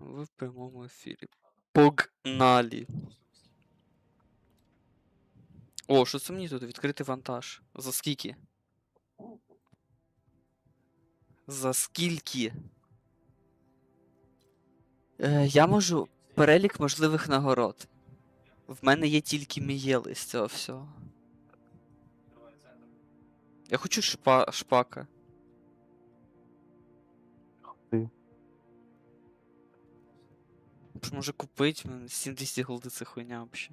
Ви в прямому ефірі. Погнали. О, що це мені тут? Відкритий вантаж. За скільки? За скільки? Е, я можу. Перелік можливих нагород. В мене є тільки мієли з цього всього. Я хочу шпа шпака. Може купить? У мене 70 голди це хуйня вообще.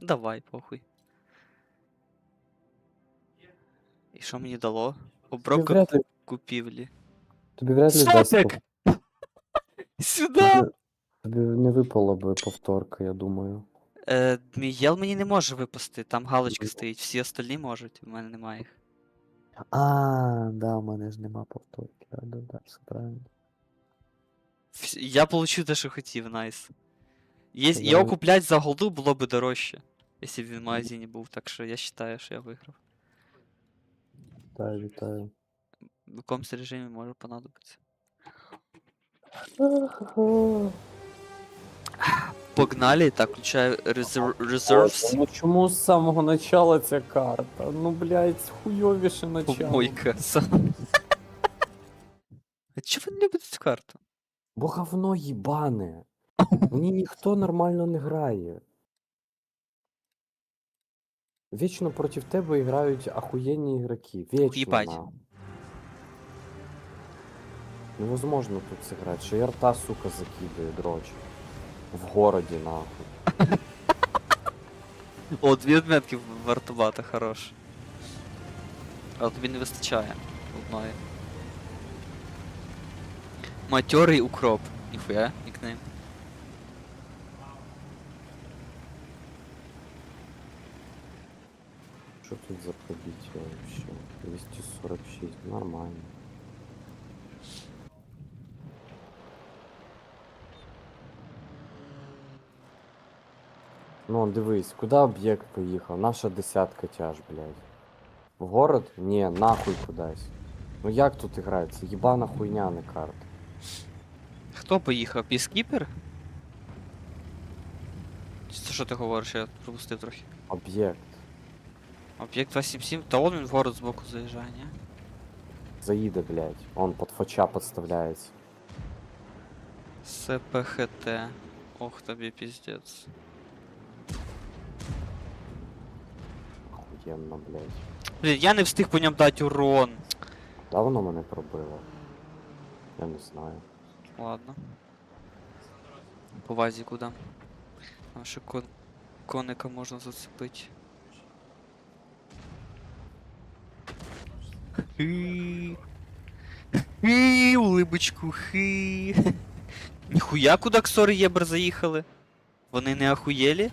Давай, похуй. І що мені дало? Обробка вряд ли, купівлі. тобі вряд ли дасть Сотик! пов- Сюда! тобі, тобі не випала би повторка, я думаю. Е, Мієл мені не може випасти, там галочка стоїть, всі остальні можуть, у мене немає їх. А, да, у мене ж нема повторки. Да, да, да, все правильно. Вс- Я получив те, що хотів, найс. Є... Та Його я- куплять за голду було б дорожче, якщо б він в магазині був, так що я вважаю, що я виграв. Вітаю, вітаю. В якомусь режимі може понадобитися. Погнали, так, включаю резер... Reserves. Ну чому з самого начала ця карта? Ну, блядь, хуйовіше начало. Помойка. сам. А чого ви не любите цю карту? Бо говно їбане. Мені ніхто нормально не грає. Вічно проти тебе грають ахуєнні ігроки. Вічно. Нахуй. Невозможно тут зіграти. Ще й рта, сука, закидає дрочь. В городі, нахуй. О, дві відмітки в вартувати, хорош. Але тобі не вистачає одної. Матьорий укроп. Ніхуя, нікнейм. Що тут за пробиття вообще? 246, нормально. Ну, дивись, куди об'єкт поїхав? Наша десятка тяж, блядь. В город? Ні, нахуй кудись. Ну як тут грається? Єбана хуйня, не карта. Хто поїхав? Піскіпер? Це що ти говориш? Я пропустив трохи. Об'єкт. Об'єкт 277, та он він в город збоку заїжджає, ні? Заїде, блядь. Он под фоча подставляється. СПХТ. Ох тобі піздець. Охуєнно, блядь. Блін, я не встиг по ньому дати урон. Давно мене пробило. Я не знаю. Ладно. По вазі куди? Там ще кон... коника можна зацепити. Хи. Хи, улибочку, хи. Ніхуя куди ксори єбр заїхали? Вони не ахуєлі?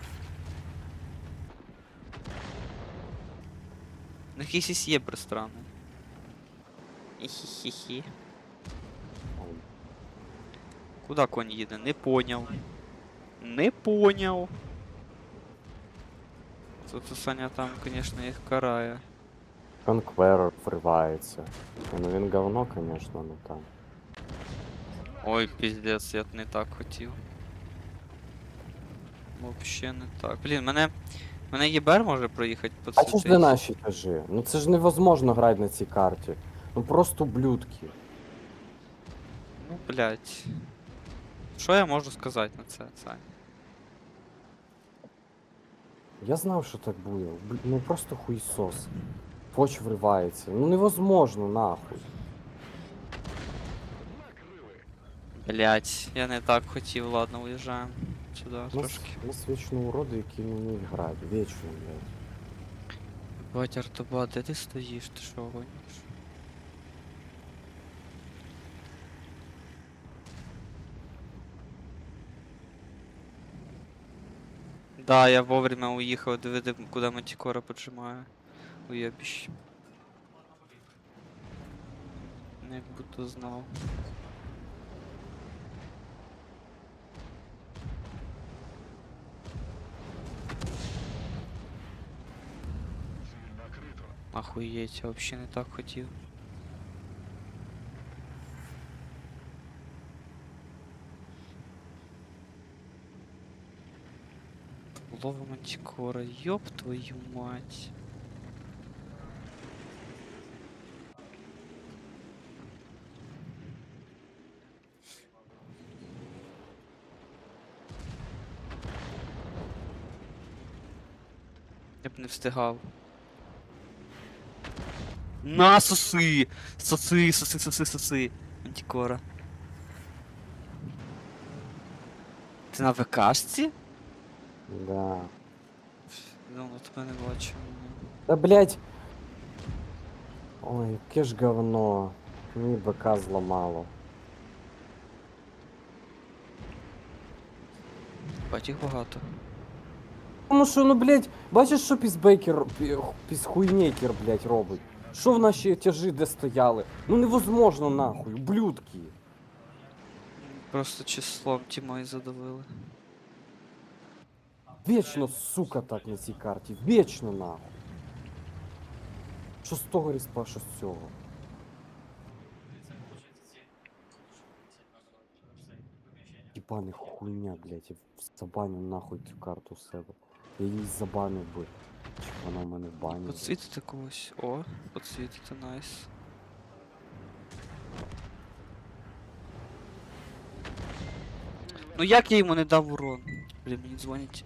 Ну якийсь єбр странний. Хі-хі-хі. Куда конь їде? Не поняв. Не поняв. Тут Саня там, конечно, їх карає. Конкверер вривається. Ну він говно, конечно, не там. Ой, піздець, я не так хотів. Вообще не так. Блін, мене. Мене ЄБР може проїхати по А цій чи ж де наші кажи? Ну це ж невозможно грати на цій карті. Ну просто ублюдки. Ну, блядь. Що я можу сказати на це, Сань? Я знав, що так буде. Бл- Ну просто хуйсос. Поч вривається. Ну невозможно, нахуй. Блядь, я не так хотів, ладно, уїжджаємо. Сюди У нас, трошки. у нас вічно уроди, які не вміють грати. Вічно, блядь. Бать, Артобат, де ти стоїш? Ти що гониш? Да, я вовремя уїхав, диви, де- куди Матікора поджимає. Уєбіщ. Як будто знав. Охуєть, я взагалі не так хотів. Лова мантикора, ёб твою мать. Я б не встигав. На, соси! Соси, соси, соси, соси. Мантикора. Ти на ВКшці? Да. Давно тебе не бачив. Да блять. Ой, яке ж говно. Мені БК зламало. Бать їх багато. Тому що, ну, блядь, бачиш, що пізбейкер, пі- пізхуйнейкер, блядь, робить? Що в наші тяжі де стояли? Ну невозможно нахуй, ублюдки. Просто числом тімой задавили. Вічно, сука, так на цій карті. Вічно нахуй. Що з того ріспа, що з цього. Єбаний хуйня, блядь, я забаню нахуй цю карту з себе. Я її забанив би. Чи вона в мене в бані. Подсвітити когось. О, подсвітити, найс. Ну як я йому не дав урон? Блін, мені дзвонять.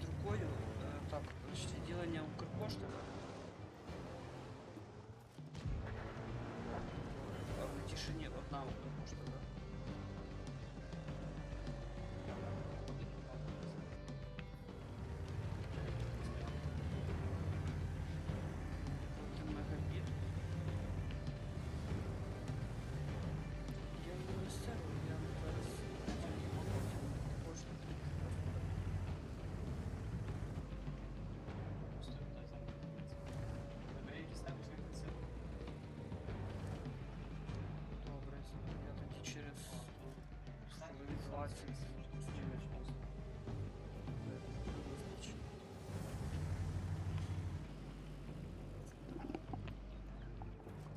під рукою. Е, Так, значить, відділення Укрпошти? А в тишині одна Укрпошта, так?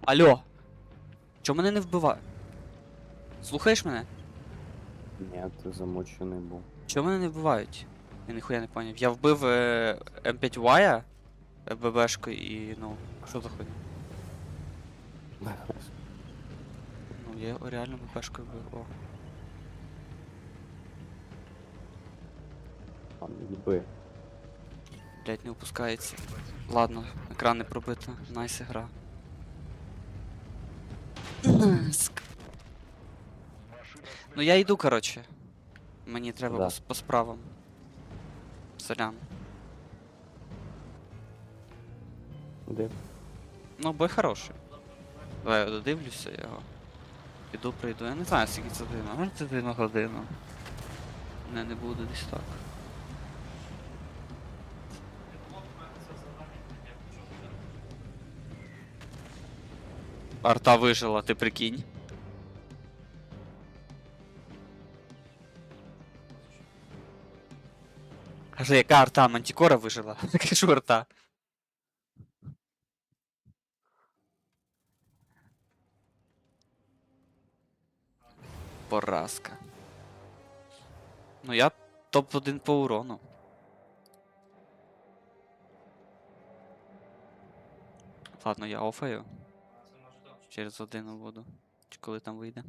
Алло! Чого мене не вбиває? Слухаєш мене? Ні, ти замучений був. Чого мене не вбивають? Я ніхуя не поняв. Я вбив е, М5Y е, ББшку і ну. Що за хуйня? Ну, я реально ББшкою вбив. О. Там, їби. Блять, не опускається. Ладно, екран не пробито. Найс гра. Ск- Ну я йду, короче. Мені треба Да. по, по справам. Сорян. Де? Ну, бой хороший. Давай я додивлюся його. Піду прийду. Я не знаю, скільки це година. Може це на годину. Не, не буде десь так. Арта вижила, ти прикинь. Каже, яка арта? Мантікора вижила. Кажу арта. Поразка. Ну я топ-1 по урону. Ладно, я офаю. Через годину воду. Чи коли там вийде.